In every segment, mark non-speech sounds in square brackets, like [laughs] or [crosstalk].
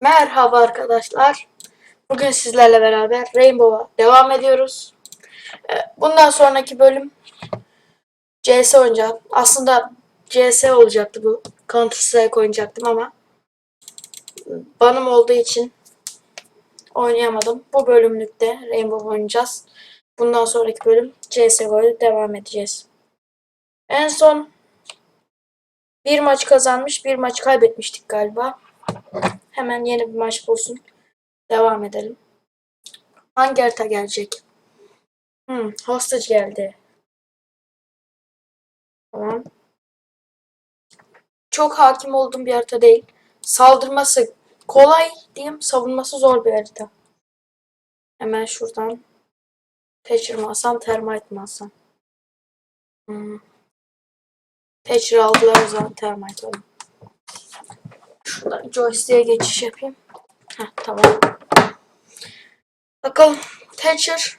Merhaba arkadaşlar. Bugün sizlerle beraber Rainbow'a devam ediyoruz. Ee, Bundan sonraki bölüm CS oynayacağım. Aslında CS olacaktı bu. Counter Strike oynayacaktım ama banım olduğu için oynayamadım. Bu bölümlükte Rainbow oynayacağız. Bundan sonraki bölüm CSGO'ya devam edeceğiz. En son bir maç kazanmış, bir maç kaybetmiştik galiba. Hemen yeni bir maç bulsun. Devam edelim. Hangi harita gelecek? Hmm, hostage geldi. Tamam. Çok hakim olduğum bir harita değil. Saldırması kolay diyeyim, savunması zor bir harita. Hemen şuradan Thatcher mı alsam, Termite mi alsam? Hmm. Thatcher aldılar o zaman Termite alayım. Şuradan joystick'e geçiş yapayım. Heh, tamam. Bakalım Thatcher,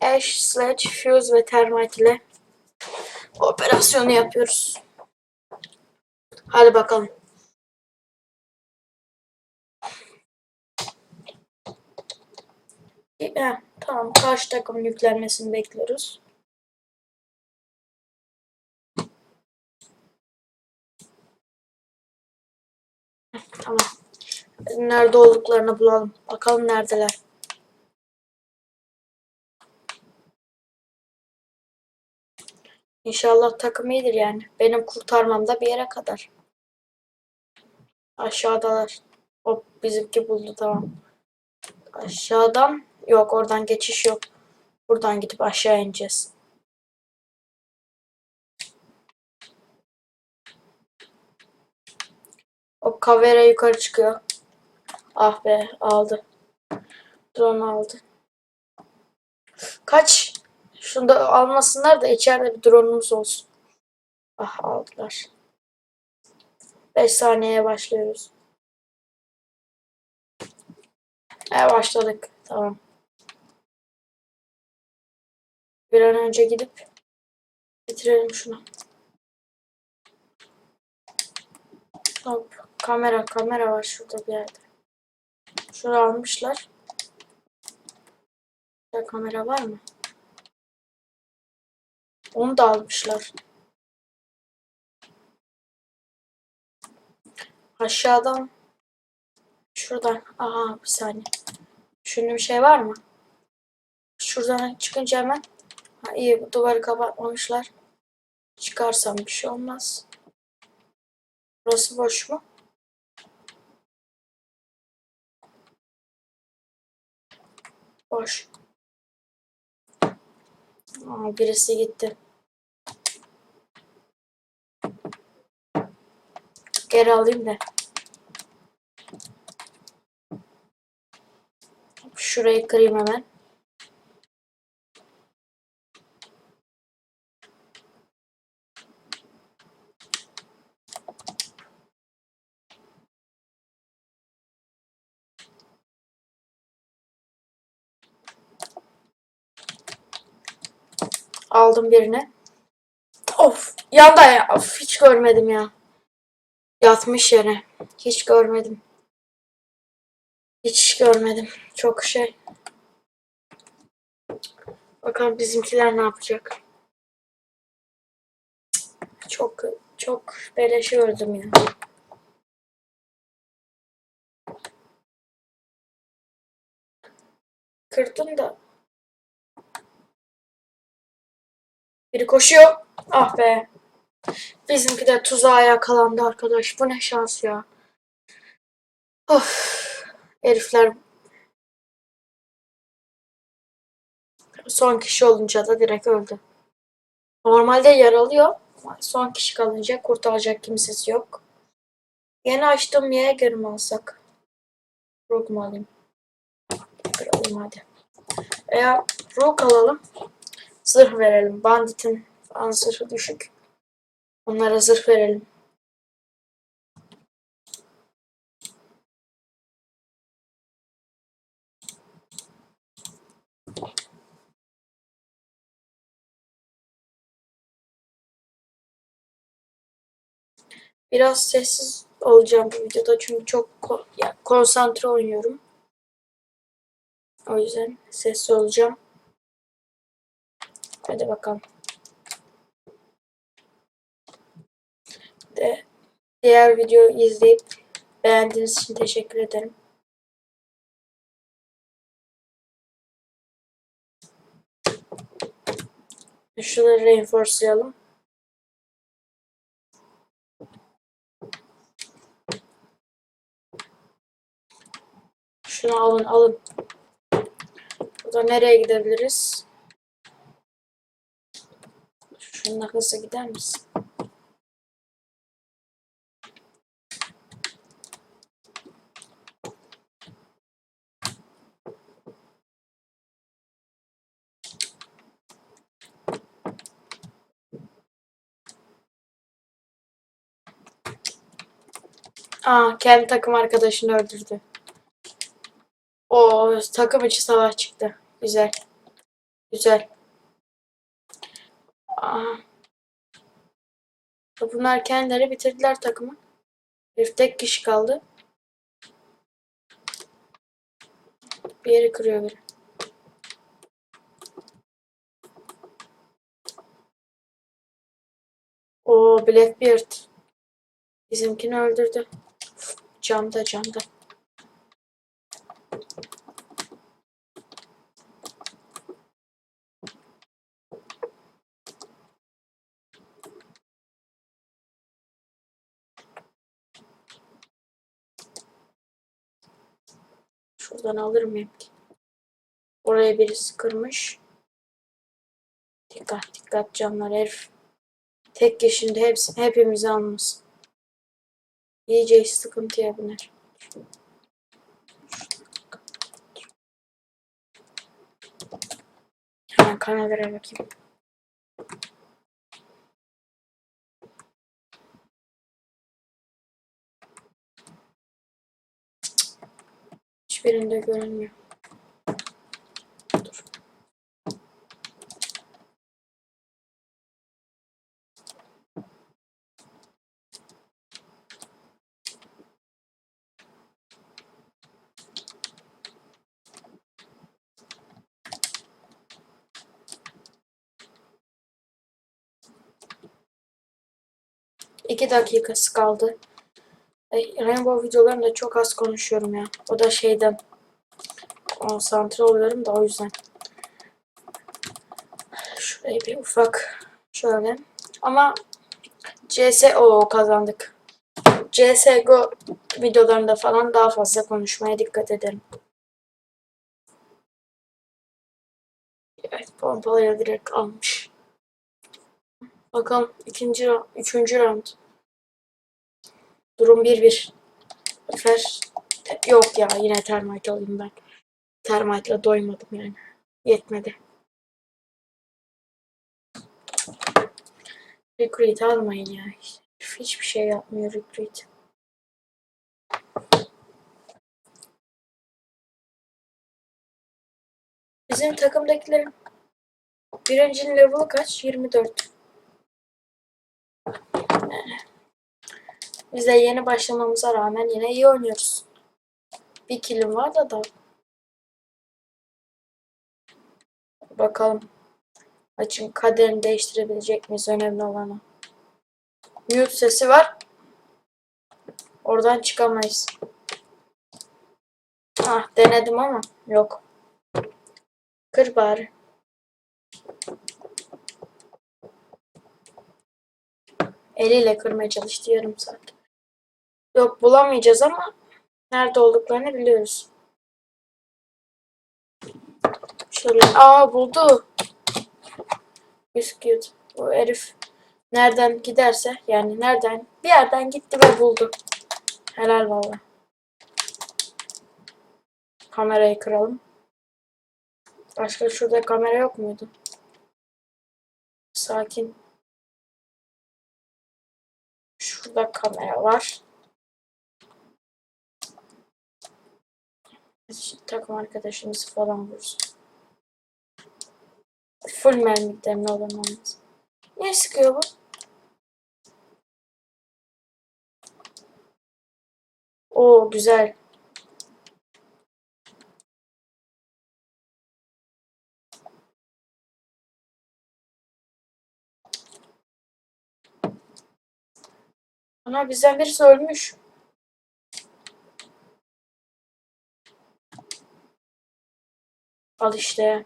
Ash, Sledge, Fuse ve Termite ile operasyonu yapıyoruz. Hadi bakalım. Heh, tamam. Karşı takımın yüklenmesini bekliyoruz. Tamam. Nerede olduklarını bulalım. Bakalım neredeler. İnşallah takım iyidir yani. Benim kurtarmam da bir yere kadar. Aşağıdalar. Hop bizimki buldu tamam. Aşağıdan yok oradan geçiş yok. Buradan gidip aşağı ineceğiz. O kavera yukarı çıkıyor. Ah be aldı. Drone aldı. Kaç. Şunu da almasınlar da içeride bir drone'umuz olsun. Ah aldılar. 5 saniyeye başlıyoruz. E başladık. Tamam. Bir an önce gidip bitirelim şunu. Hop. Kamera, kamera var şurada bir yerde. Şurada almışlar. Burada kamera var mı? Onu da almışlar. Aşağıdan şuradan. Aha bir saniye. Bir şey var mı? Şuradan çıkınca hemen. Ha, iyi bu duvarı kapatmamışlar. Çıkarsam bir şey olmaz. Burası boş mu? Boş. Aa, birisi gitti. Geri alayım da. Şurayı kırayım hemen. Aldım birini. Of yanda ya. Of hiç görmedim ya. Yatmış yere. Hiç görmedim. Hiç görmedim. Çok şey. Bakalım bizimkiler ne yapacak. Çok çok beleşe öldüm ya. Kırdım da. Biri koşuyor. Ah be. Bizimki de tuzağa yakalandı arkadaş. Bu ne şans ya. Of. Herifler son kişi olunca da direkt öldü. Normalde yaralıyor. Son kişi kalınca kurtaracak kimsesi yok. Yeni açtığım yere göre mi alsak? Rook mu alayım? Alayım hadi. Veya Rook alalım. Zırh verelim. Bandit'in falan zırhı düşük. Onlara zırh verelim. Biraz sessiz olacağım bu videoda çünkü çok ko- ya, konsantre oynuyorum. O yüzden sessiz olacağım. Hadi bakalım. De, diğer videoyu izleyip beğendiğiniz için teşekkür ederim. Şunları reinforcelayalım. Şunu alın alın. Burada nereye gidebiliriz? Şununla hızlı gider misin? Aa, kendi takım arkadaşını öldürdü. O takım içi savaş çıktı. Güzel. Güzel. Bunlar kendileri bitirdiler takımı. Bir tek kişi kaldı. Bir yeri kırıyor biri. O Blackbeard. Bizimkini öldürdü. Camda camda. Şuradan alır mıyım ki? Oraya birisi kırmış. Dikkat dikkat camlar herif. Tek kişinde hepsi, hepimizi almasın. İyice sıkıntıya biner. Hemen kameralara bakayım. Hiçbirinde görünmüyor. Dur. İki dakikası kaldı. Rainbow videolarında çok az konuşuyorum ya. O da şeyden konsantre oluyorum da o yüzden. Şurayı bir ufak şöyle. Ama CSO kazandık. CSGO videolarında falan daha fazla konuşmaya dikkat ederim. Evet pompalıyla direkt almış. Bakalım ikinci, üçüncü round. Durum 1-1. Bu yok ya yine termite alayım ben. Termite'la doymadım yani. Yetmedi. Recruit almayın ya. Hiçbir şey yapmıyor Recruit. Bizim takımdakilerin birincinin level'ı kaç? 24. Biz de yeni başlamamıza rağmen yine iyi oynuyoruz. Bir killim var da da. Bakalım. Maçın kaderini değiştirebilecek miyiz? Önemli olan o. Mute sesi var. Oradan çıkamayız. Ah denedim ama yok. Kır bari. Eliyle kırmaya çalıştı yarım saat. Yok bulamayacağız ama nerede olduklarını biliyoruz. Şöyle aa buldu. Bisküvit. Bu herif nereden giderse yani nereden bir yerden gitti ve buldu. Helal valla. Kamerayı kıralım. Başka şurada kamera yok muydu? Sakin. Şurada kamera var. Takım arkadaşımız falan vursun. Full mermi gidelim ne ne sıkıyor bu? O güzel. Ana bizden birisi ölmüş. Al işte.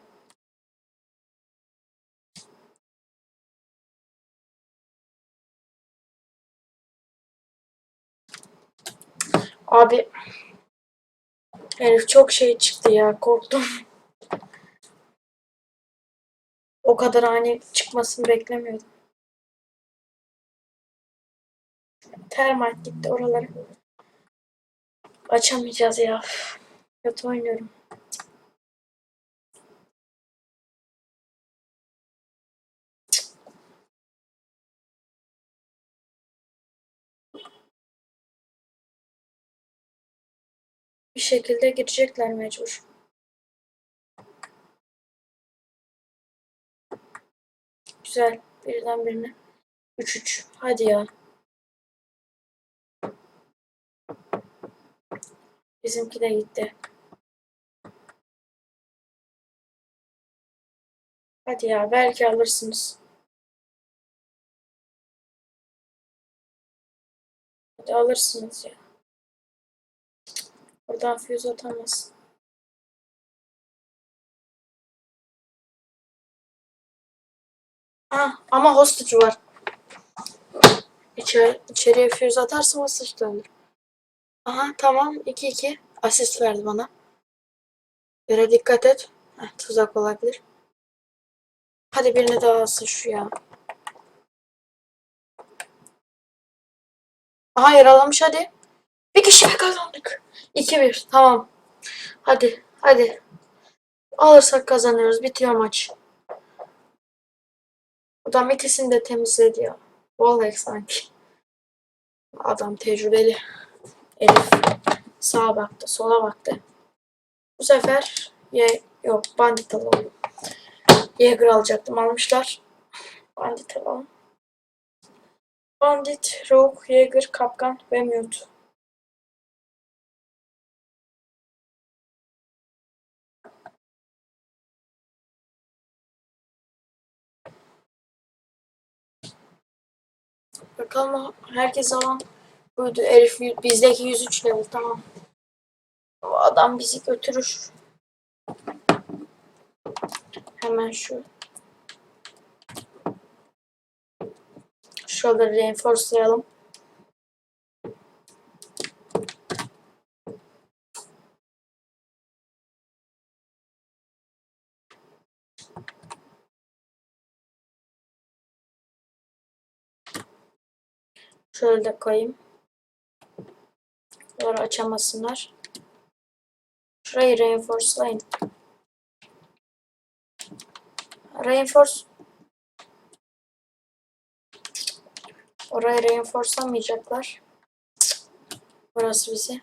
Abi herif çok şey çıktı ya korktum. O kadar ani çıkmasını beklemiyordum. Termite gitti oraları. Açamayacağız ya. Kötü oynuyorum. Bir şekilde girecekler mecbur. Güzel. Birden birine. 3-3. Hadi ya. Bizimki de gitti. Hadi ya belki alırsınız. Hadi alırsınız ya. Oradan füze atamaz. Ah, ama hostage var. İçeri, içeriye füze atarsam hostage da ölür. Aha tamam 2-2. Asist verdi bana. Yere dikkat et. Heh, tuzak olabilir. Hadi birini daha alsın şu ya. Aha yaralamış hadi. Bir kişi kazandık. 2-1 tamam. Hadi hadi. Alırsak kazanıyoruz. Bitiyor maç. Adam ikisini de temizledi ya. Vallahi sanki. Adam tecrübeli. Elif sağa baktı, sola baktı. Bu sefer ye yok bandit alalım. Jäger alacaktım almışlar. Bandit alalım. Bandit, Rogue, Jäger, Kapkan ve Mute. Bakalım herkes alan buydu. Elif bizdeki 103 level tamam. O adam bizi götürür. Hemen şu şuraları reinforcelayalım. Şöyle de koyayım. Bunları açamasınlar. Şurayı reinforcelayın. Reinforce. Orayı reinforce'lamayacaklar. Burası bizi.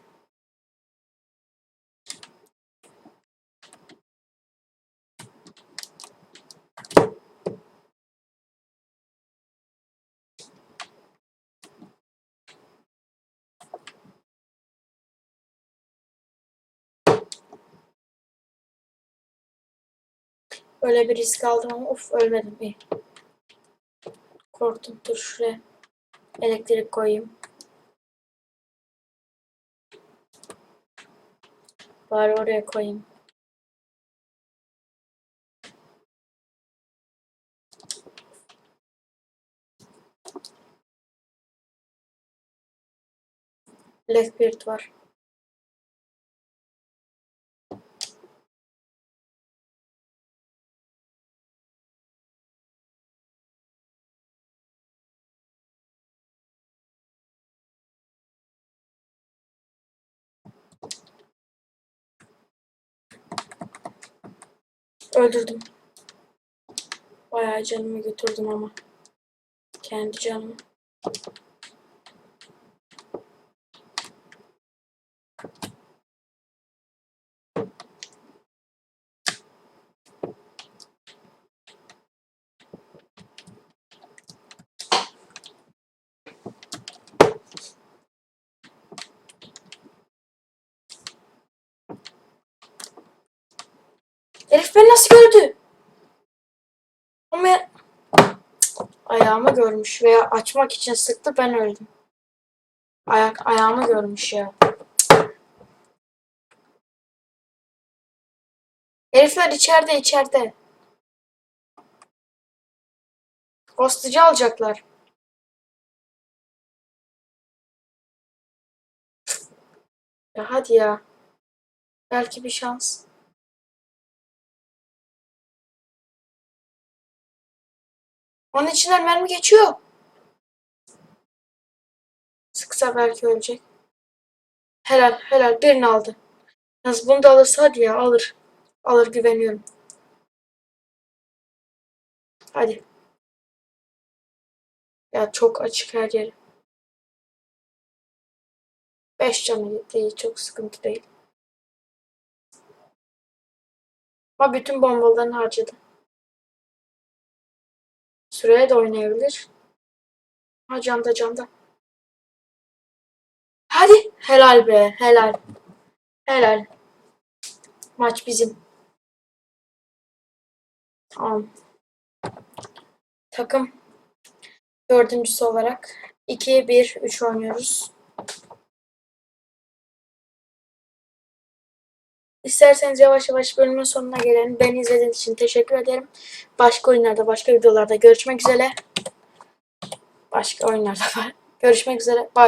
Öyle bir risk aldım ama of ölmedim iyi. Korktum. Dur şuraya elektrik koyayım. Bari oraya koyayım. Blackbeard var. Öldürdüm. Bayağı canımı götürdüm ama. Kendi canımı. Herif beni nasıl gördü? Ama ayağımı görmüş veya açmak için sıktı ben öldüm. Ayak ayağımı görmüş ya. Herifler içeride içeride. Hostage alacaklar. Ya hadi ya. Belki bir şans. Onun içinden mermi geçiyor. Sıksa belki ölecek. Helal helal birini aldı. Yalnız bunu da alırsa hadi ya alır. Alır güveniyorum. Hadi. Ya çok açık her yeri. 5 canı değil çok sıkıntı değil. Ama bütün bombalarını harcadı. Süreye de oynayabilir. Ha camda camda. Hadi. Helal be. Helal. Helal. Maç bizim. Tamam. Takım dördüncüsü olarak 2-1-3 oynuyoruz. İsterseniz yavaş yavaş bölümün sonuna gelelim. Beni izlediğiniz için teşekkür ederim. Başka oyunlarda, başka videolarda görüşmek üzere. Başka oyunlarda [laughs] görüşmek üzere. Bye.